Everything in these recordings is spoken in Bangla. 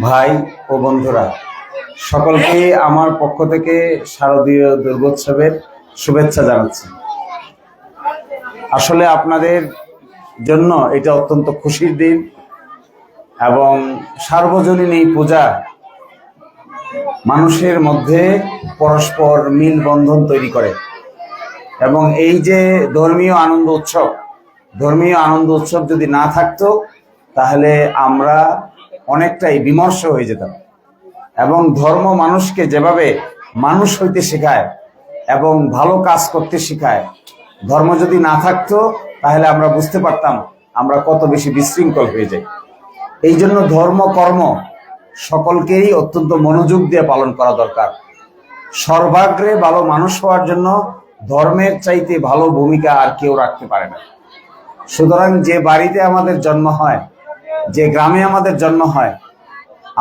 ভাই ও বন্ধুরা সকলকে আমার পক্ষ থেকে শারদীয় দুর্গোৎসবের শুভেচ্ছা জানাচ্ছি। আসলে আপনাদের জন্য এটা অত্যন্ত খুশির দিন এবং সার্বজনীন এই পূজা মানুষের মধ্যে পরস্পর মিল বন্ধন তৈরি করে। এবং এই যে ধর্মীয় আনন্দ উৎসব ধর্মীয় আনন্দ উৎসব যদি না থাকতো তাহলে আমরা অনেকটাই বিমর্ষ হয়ে যেতাম। এবং ধর্ম মানুষকে যেভাবে মানুষ হইতে শেখায় এবং ভালো কাজ করতে শেখায়, ধর্ম যদি না থাকতো, তাহলে আমরা বুঝতে পারতাম আমরা কত বেশি বিশৃঙ্খল হয়ে যাই। এই জন্য ধর্ম, কর্ম সকলকেই অত্যন্ত মনোযোগ দিয়ে পালন করা দরকার। সর্বাগ্রে ভালো মানুষ হওয়ার জন্য ধর্মের চাইতে ভালো ভূমিকা আর কেউ রাখতে পারে না। সুতরাং যে বাড়িতে আমাদের জন্ম হয় যে গ্রামে আমাদের জন্ম হয়,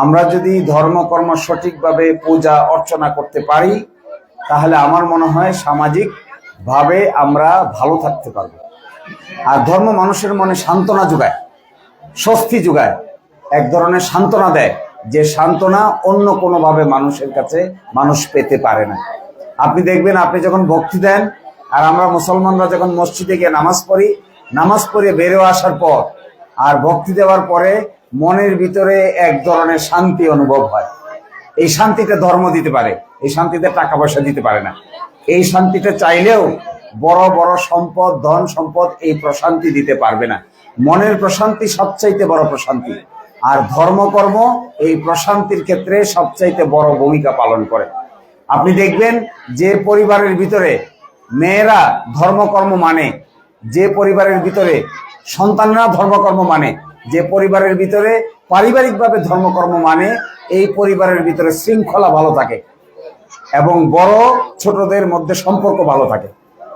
আমরা যদি ধর্মকর্ম সঠিকভাবে পূজা অর্চনা করতে পারি, তাহলে আমার মনে হয় সামাজিক ভাবে আমরা ভালো থাকতে পারব। আর ধর্ম মানুষের মনে সান্ত্বনা যোগায়, স্বস্তি যোগায়, এক ধরনের সান্ত্বনা দেয় যে সান্ত্বনা অন্য কোনোভাবে মানুষের কাছে মানুষ পেতে পারে না। আপনি দেখবেন, আপনি যখন ভক্তি দেন, আর আমরা মুসলমানরা যখন মসজিদে গিয়ে নামাজ পড়ি, নামাজ পড়ে বেরো আসার পর আর ভক্তি দেওয়ার পরে মনের ভিতরে এক ধরনের শান্তি অনুভব হয়। এই শান্তিটা ধর্ম দিতে পারে, এই শান্তিতে টাকা পয়সা দিতে পারে না। এই শান্তিটা চাইলেও বড় বড় সম্পদ, ধন সম্পদ এই প্রশান্তি দিতে পারবে না। মনের প্রশান্তি সবচাইতে বড় প্রশান্তি। আর ধর্মকর্ম এই প্রশান্তির ক্ষেত্রে সবচাইতে বড় ভূমিকা পালন করে। আপনি দেখবেন যে পরিবারের ভিতরে মেয়েরা ধর্মকর্ম মানে যে পরিবারের ভিতরে সন্তানরা ধর্মকর্ম মানে। যে পরিবারের ভিতরে পারিবারিকভাবে ধর্মকর্ম মানে এই পরিবারের ভিতরে শৃঙ্খলা ভালো থাকে এবং বড় ছোটদের মধ্যে সম্পর্ক ভালো থাকে।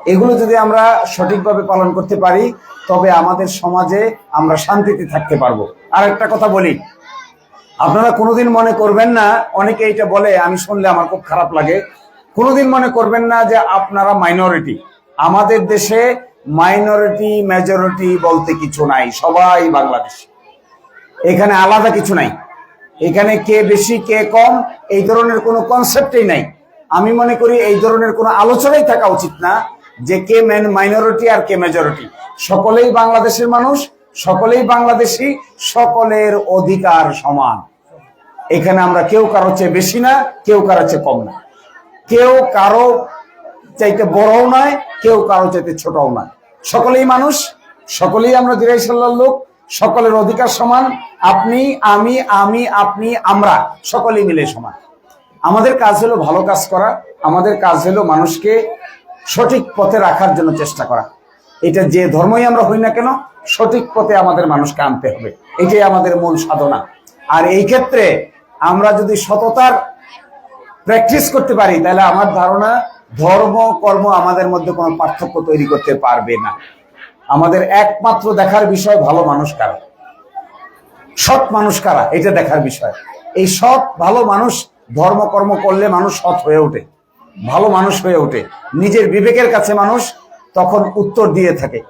এগুলো যদি আমরা সঠিকভাবে পালন করতে পারি, তবে আমাদের সমাজে আমরা শান্তিতে থাকতে পারব। আর একটা কথা বলি, আপনারা কোনোদিন মনে করবেন না, অনেকে এটা বলে, আমি শুনলে আমার খুব খারাপ লাগে। কোনোদিন মনে করবেন না যে আপনারা মাইনরিটি আমাদের দেশে মাইনরিটি মেজরিটি বলতে কিছু নাই, সবাই বাংলাদেশি। এখানে আলাদা কিছু নাই। এখানে কে বেশি, কে কম, এই ধরনের কোনো কনসেপ্টই নাই। আমি মনে করি এই ধরনের কোনো আলোচনাই থাকা উচিত না যে কে মাইনরিটি আর কে মেজরিটি সকলেই বাংলাদেশের মানুষ, সকলেই বাংলাদেশি, সকলের অধিকার সমান। এখানে আমরা কেউ কারও চেয়ে বেশি না, কেউ কারও চেয়ে কম না। কেউ কারও চাইতে বড়ও নয়, কেউ কারও চাইতে ছোটও নয়। সকলেই মানুষ, সকলেই আমরা দিরাই সাল্লার লোক, সকলের অধিকার সমান, আপনি, আমি আমি, আপনি, আমরা, সকলেই মিলে সমান। আমাদের কাজ হলো ভালো কাজ করা, আমাদের কাজ হলো মানুষকে সঠিক পথে রাখার জন্য চেষ্টা করা। এটা যে ধর্মই আমরা হই না কেন, সঠিক পথে আমাদের মানুষকে আনতে হবে। এটাই আমাদের মূল সাধনা। আর এই ক্ষেত্রে আমরা যদি সততার প্র্যাকটিস করতে পারি, তাহলে আমার ধারণা ধর্ম, কর্ম আমাদের মধ্যে কোনো পার্থক্য তৈরি করতে পারবে না। আমাদের একমাত্র দেখার বিষয় ভালো মানুষ কারা? সৎ মানুষ কারা? এটা দেখার বিষয়। এই সৎ, ভালো মানুষ ধর্ম, কর্ম করলে মানুষ সৎ হয়ে ওঠে। ভালো মানুষ হয়ে ওঠে। নিজের বিবেকের কাছে মানুষ তখন উত্তর দিয়ে থাকে।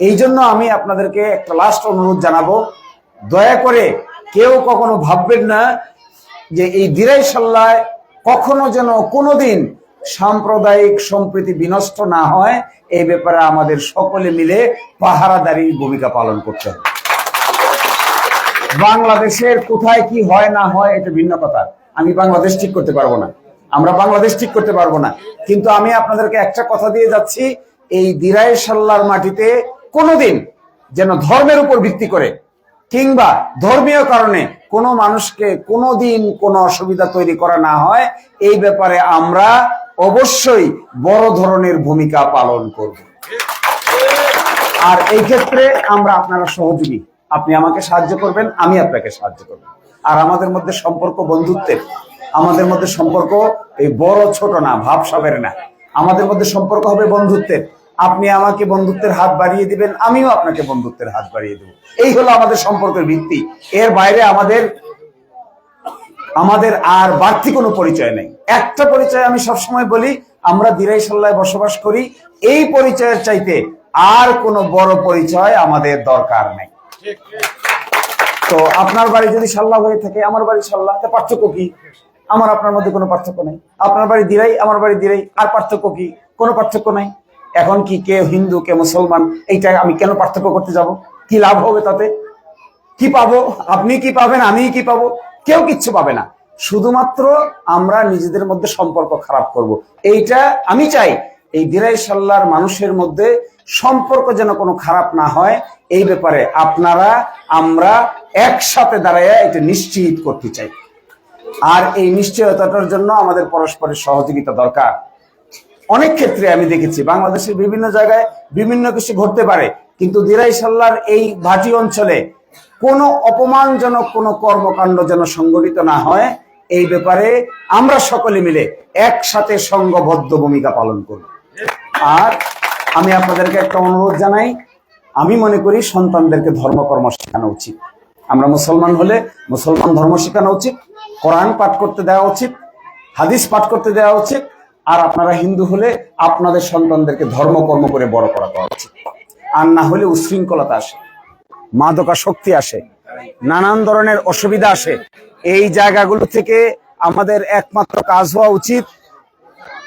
এই জন্য আমি আপনাদেরকে একটা লাস্ট অনুরোধ জানাব। দয়া করে কেউ কখনো ভাববেন না যে এই দিরাই সাল্লায় কখনো যেন কোনোদিন সাম্প্রদায়িক সম্প্রীতি বিনষ্ট না হয়, এই ব্যাপারে আমাদের সকলে মিলে পাহারাদারির ভূমিকা পালন করতে হবে। বাংলাদেশের কোথায় কি হয় না হয়, এটা ভিন্ন কথা। আমি বাংলাদেশ ঠিক করতে পারব না। আমরা বাংলাদেশ ঠিক করতে পারব না। কিন্তু আমি আপনাদেরকে একটা কথা দিয়ে যাচ্ছি, এই দিরাই সাল্লার মাটিতে কোনোদিন যেন ধর্মের উপর ভিত্তি করে কিংবা ধর্মীয় কারণে কোনো মানুষকে কোনোদিন কোনো অসুবিধা তৈরি করা না হয়, এই ব্যাপারে আমরা অবশ্যই বড় ধরনের ভূমিকা পালন করব। আর এই ক্ষেত্রে আমরা আপনারা সহযোগী। আপনি আমাকে সাহায্য করবেন, আমি আপনাকে সাহায্য করব। আর আমাদের মধ্যে সম্পর্ক, বন্ধুত্বের, আমাদের মধ্যে সম্পর্ক এই বড়, ছোট না, ভাব ভাবসাবের না। আমাদের মধ্যে সম্পর্ক হবে বন্ধুত্বের। আপনি আমাকে বন্ধুত্বের হাত বাড়িয়ে দিবেন, আমিও আপনাকে বন্ধুত্বের হাত বাড়িয়ে দেবো। এই হলো আমাদের সম্পর্কের ভিত্তি। এর বাইরে আমাদের আমাদের আর বাড়তি কোনো পরিচয় নেই। একটা পরিচয় আমি সবসময় বলি, আমরা দিরাই সাল্লায় বসবাস করি, এই পরিচয়ের চাইতে আর কোনো বড় পরিচয় আমাদের দরকার নেই। তো আপনার বাড়ি যদি সাল্লাহ হয়ে থাকে, আমার বাড়ি সাল্লাহ পার্থক্য কি? আমার, আপনার মধ্যে কোনো পার্থক্য নেই। আপনার বাড়ি দিরাই, আমার বাড়ি দিরাই, আর পার্থক্য কি? কোনো পার্থক্য নাই। এখন কি কে হিন্দু কে মুসলমান, এইটা আমি কেন পার্থক্য করতে যাব? কি লাভ হবে তাতে? কি পাবো? আপনি কি পাবেন? আমি কি পাবো? কেউ কিচ্ছু পাবে না। শুধুমাত্র আমরা নিজেদের মধ্যে সম্পর্ক খারাপ করব। এইটা আমি চাই এই দিরাই সাল্লার মানুষের মধ্যে সম্পর্ক যেন কোনো খারাপ না হয়। এই ব্যাপারে আপনারা, আমরা একসাথে দাঁড়াইয়া এটা নিশ্চিত করতে চাই। আর এই নিশ্চয়তাটার জন্য আমাদের পরস্পরের সহযোগিতা দরকার। অনেক ক্ষেত্রে আমি দেখেছি, বাংলাদেশের বিভিন্ন জায়গায় বিভিন্ন কিছু ঘটতে পারে, কিন্তু দিরাই সাল্লার এই ভাটি অঞ্চলে কোনো অপমানজনক কোনো কর্মকাণ্ড যেন সংগঠিত না হয়, এই ব্যাপারে আমরা সকলে মিলে একসাথে সংঘবদ্ধ ভূমিকা পালন করব। আর আমি আপনাদেরকে একটা অনুরোধ জানাই, আমি মনে করি সন্তানদেরকে ধর্মকর্ম শেখানো উচিত। আমরা মুসলমান হলে মুসলমান ধর্ম শেখানো উচিত, কোরআন পাঠ করতে দেওয়া উচিত, হাদিস পাঠ করতে দেওয়া উচিত, আর আপনারা হিন্দু হলে আপনাদের সন্তানদেরকে ধর্মকর্ম করে বড় করা দেওয়া উচিত। আর না হলে উশৃঙ্খলতা আসে। মাদকা শক্তি আসে, নানান ধরনের অসুবিধা আসে। এই জায়গাগুলো থেকে আমাদের একমাত্র কাজ হওয়া উচিত।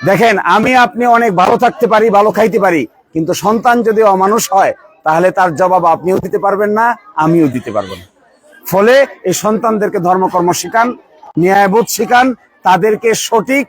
দেখেন, আমি, আপনি অনেক ভালো থাকতে পারি, ভালো খাইতে পারি, কিন্তু সন্তান যদি অমানুষ হয়, তাহলে তার জবাব আপনিও দিতে পারবেন না, আমিও দিতে পারব না। ফলে এই সন্তানদেরকে ধর্মকর্ম শেখান, ন্যায়বোধ শেখান, তাদেরকে সঠিক